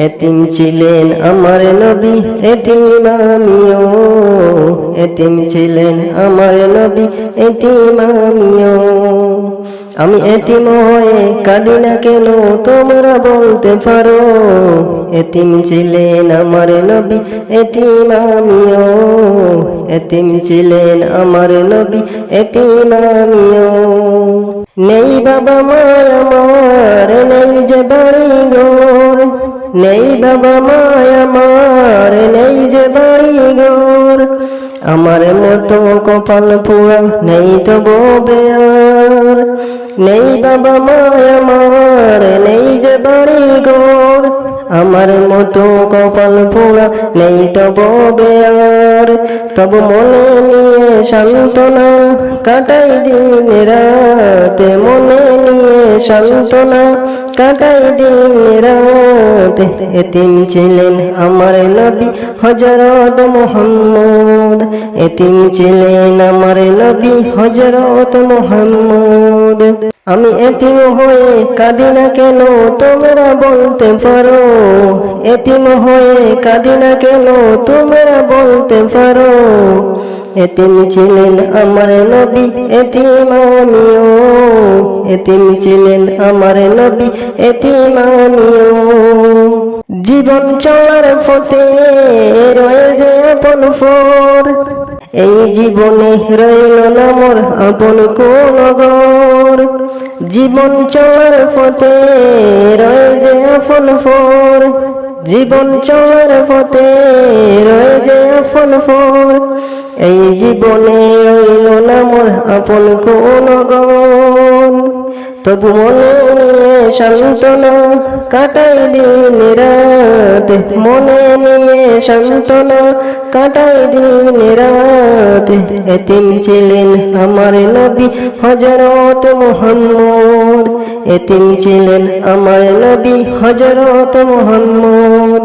এতিম ছিলেন আমার নবী, এতিম আমিও। এতিম ছিলেন আমার নবী, এতিম আমিও। আমি এতিম হয়ে কাঁদি না কেন, তোমরা বলতে পারো। এতিম ছিলেন আমার নবী, এতিম আমিও। এতিম ছিলেন আমার নবী, এতিম আমিও। নেই বাবা মায় আমার নেই যে বাড়ি ঘর নেই বাবা মায় আমার নেই যে বাড়ি ঘর। আমার মতো কপাল পোড়া নেই তো ববে আর নেই বাবা মায় আমার নেই যে বাড়ি ঘর। আমার মতো কপাল পোড়া নেই তো ববে আর তব মনে নিয়ে সান্ত্বনা কাটাই দিন রাতে, মনে নিয়ে সান্ত্বনা কাটাই দিন রাতে এতিম ছিলেন আমার নবী হজরত মোহাম্মদ। এতিম ছিলেন আমার নবী হজরত মোহাম্মদ। আমি এতিম হয়ে কাঁদি না কেন তোমরা বলতে পারো? এতিম হয়ে কাঁদি না কেন তোমরা বলতে পারো? এতিম ছিলেন আমার নবী, এতিম আমিও এতিম ছিলেন আমার নবী, এতিম আমিও জীবন চলার পথে রয়ে যে আপন ফোর। এই জীবনে রইল না মোর আপন কোন ঘর। জীবন চলার পথে রয়ে যে আপন ফোর। জীবন চলার পথে রয়ে যে আপন ফোর। এই জীবনে রইল না মোর আপন কোন গণ তবু মনে নিয়ে সান্ত্বনা কাটাই দিন রাত। মনে নিয়ে সান্ত্বনা কাটাই দিন রাত। এতিম ছিলেন আমার নবী হজরত মোহাম্মদ। এতিম ছিলেন আমার নবী হজরত মোহাম্মদ।